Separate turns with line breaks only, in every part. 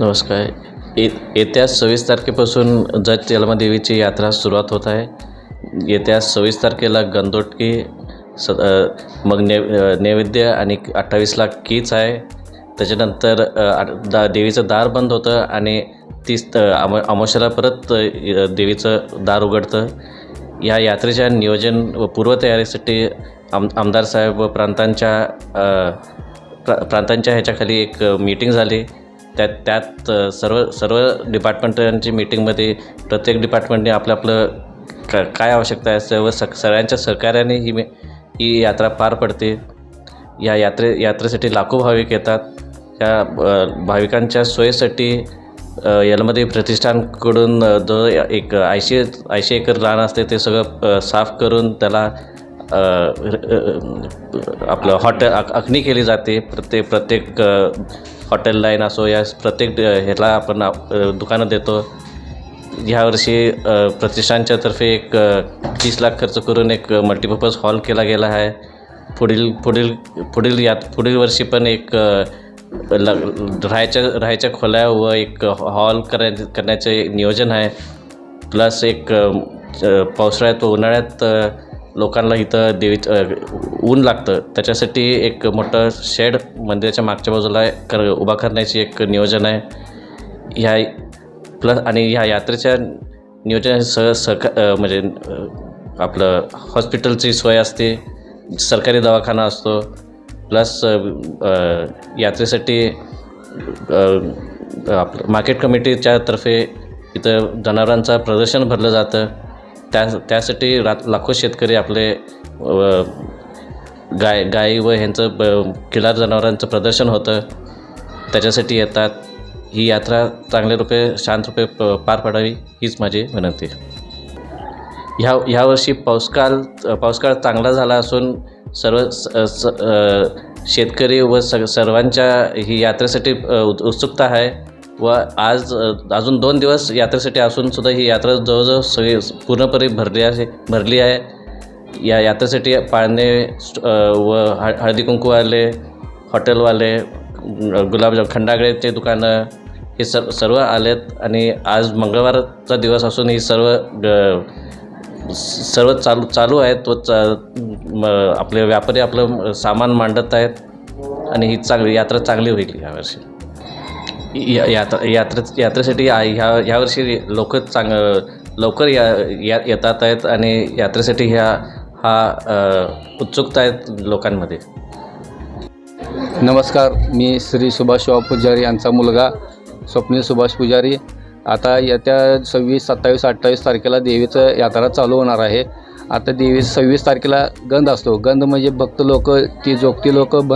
नमस्कार. ये येत्या सव्वीस तारखेपासून जत देवीची यात्रा सुरुवात होत आहे. येत्या सव्वीस तारखेला गंदोटकी स मग ने नैवेद्य आणि अठ्ठावीसला कीच आहे. त्याच्यानंतर दा देवीचं दार बंद होतं आणि तीस त- अम अमावस्याला परत देवीचं दार उघडतं. या यात्रेच्या नियोजन व पूर्वतयारीसाठी आम आमदार साहेब व प्रांतांच्या प्र प्रा प्रांतांच्या ह्याच्याखाली एक मीटिंग झाली. त्यात त्यात सर्व सर्व डिपार्टमेंटांची मीटिंगमध्ये प्रत्येक डिपार्टमेंटने आपलं आपलं क काय आवश्यकता आहे? सर्व स सगळ्यांच्या सहकार्याने ही मे- ही यात्रा पार पडते. या यात्रे यात्रेसाठी लाखो भाविक येतात. या भाविकांच्या सोयीसाठी यलमध्ये यामध्ये प्रतिष्ठानकडून जो एक ऐंशी ऐंशी एकर रान असते ते सगळं साफ करून त्याला आपलं हॉटेल आख केली जाते. प्रत्येक प्रत्येक हॉटेल लाईन असो या प्रत्येक ह्याला आपण दुकानं देतो. ह्यावर्षी प्रतिष्ठानच्या तर्फे एक तीस लाख खर्च करून एक मल्टीपर्पज हॉल केला गेला आहे. पुढील पुढील पुढील यात पुढील वर्षी पण एक ल राहायच्या राहायच्या खोल्या व एक हॉल कराय करण्याचे नियोजन आहे. प्लस एक पावसाळ्यात व उन्हाळ्यात लोकांना इथं देवी ऊन लागतं. त्याच्यासाठी एक मोठं शेड मंदिराच्या मागच्या बाजूला कर उभा करण्याची एक नियोजन आहे. ह्या प्लस आणि ह्या यात्रेच्या नियोजन सह सहका म्हणजे आपलं हॉस्पिटलची सोय असते सरकारी दवाखाना असतो. प्लस यात्रेसाठी आपलं मार्केट कमिटीच्या तर्फे इथं जनावरांचं प्रदर्शन भरलं जातं. त्या त्यासाठी रा लाखो शेतकरी आपले गाय गाई व ह्यांचं ब खिलार जनावरांचं प्रदर्शन होतं. त्याच्यासाठी येतात. ही यात्रा चांगल्या रूपे शांत रूपे प पार पाडावी हीच माझी विनंती ह्या ह्यावर्षी पाऊसकाळ पाऊसकाळ चांगला झाला असून सर्व स स शेतकरी व स सर्वांच्या ही यात्रेसाठी उत्- उत्सुकता आहे. व आज अजून दोन दिवस यात्रेसाठी असूनसुद्धा ही यात्रा जवळजवळ सगळी पूर्णपणे भरली आहे भरली आहे. या यात्रेसाठी पाळणे स्ट- व हळ हळदी कुंकूवाले हॉटेलवाले गुलाबजाम खंडागळेचे दुकानं हे सर्व सर्व आलेत. आणि आज मंगळवारचा दिवस असून ही सर्व ग- सर्व चालू चालू आहेत व चा आपले व्यापारी आपलं सामान मांडत आहेत. आणि ही चांगली यात्रा चांगली होईल यावर्षी. या यात्रा यात्रे यात्रेसाठी आ- ह्या ह्यावर्षी लोक चांग लवकर या या येतात आहेत आणि यात्रेसाठी ह्या हा उत्सुकता आहेत लोकांमध्ये.
नमस्कार मी श्री सुभाष पुजारी यांचा मुलगा स्वप्नील सुभाष पुजारी. आता येत्या सव्वीस सत्तावीस अठ्ठावीस तारखेला देवीचं यात्रा चालू होणार आहे. आता देवी सव्वीस तारखेला गंध असतो. गंध म्हणजे भक्त लोक ती जोगती लोक ब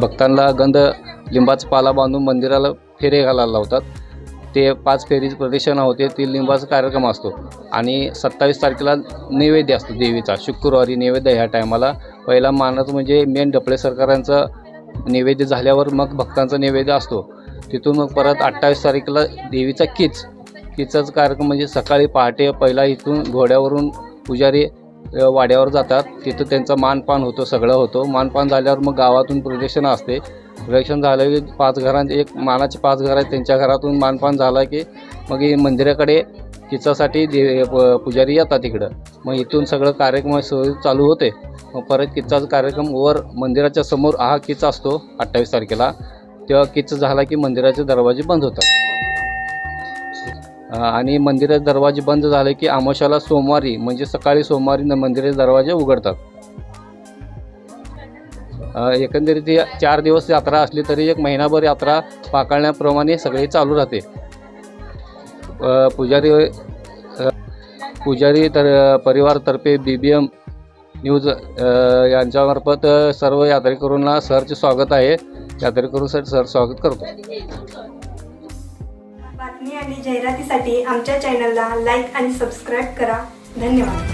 भक्तांना गंध लिंबाचा पाला बांधून मंदिराला फेरे घालायला लावतात. ते पाच फेरीची प्रदक्षिणा होते ती लिंबाचा कार्यक्रम असतो. आणि सत्तावीस तारखेला नैवेद्य असतो देवीचा शुक्रवारी नैवेद्य ह्या टायमाला. पहिला मानत म्हणजे मेन डपळे सरकारांचं नैवेद्य झाल्यावर मग भक्तांचा नैवेद्य असतो. तिथून मग परत अठ्ठावीस तारखेला देवीचा किच. किचाच कार्यक्रम म्हणजे सकाळी पहाटे पहिला इथून घोड्यावरून पुजारी वाड्यावर जातात. तिथं त्यांचा मानपान होतो सगळं होतो. मानपान झाल्यावर मग गावातून प्रदक्षिणा असते. प्रदक्षिण झालं की पाच घरांचे एक मानाचे पाच घर आहेत त्यांच्या घरातून मानपान झाला की मग मंदिराकडे किचासाठी दे प- पुजारी येतात इकडं मग इथून सगळं कार्यक्रम सुरू चालू होते. मग परत किच्चाचा कार्यक्रम वर मंदिराच्या समोर हा किच्चा असतो अठ्ठावीस तारखेला. तेव्हा किच्चा झाला की मंदिराचे दरवाजे बंद होतात. आणि मंदिराचे दरवाजे बंद झाले की आमोशाला सोमवारी म्हणजे सकाळी सोमवारी न- मंदिराचे दरवाजे उघडतात. एकंदरीत चार दिवस यात्रा असली तरी एक महिनाभर यात्रा पाकळण्याप्रमाणे सगळी चालू राहते. पुजारी पुजारी तर परिवारतर्फे बी बी एम न्यूज यांच्यामार्फत सर्व यात्रेकरूंना सरचे स्वागत आहे. यात्रेकरूंसाठी सर स्वागत करतो.
बातमी आणि जाहिरातीसाठी आमच्या चॅनलला लाईक आणि सबस्क्राईब करा. धन्यवाद.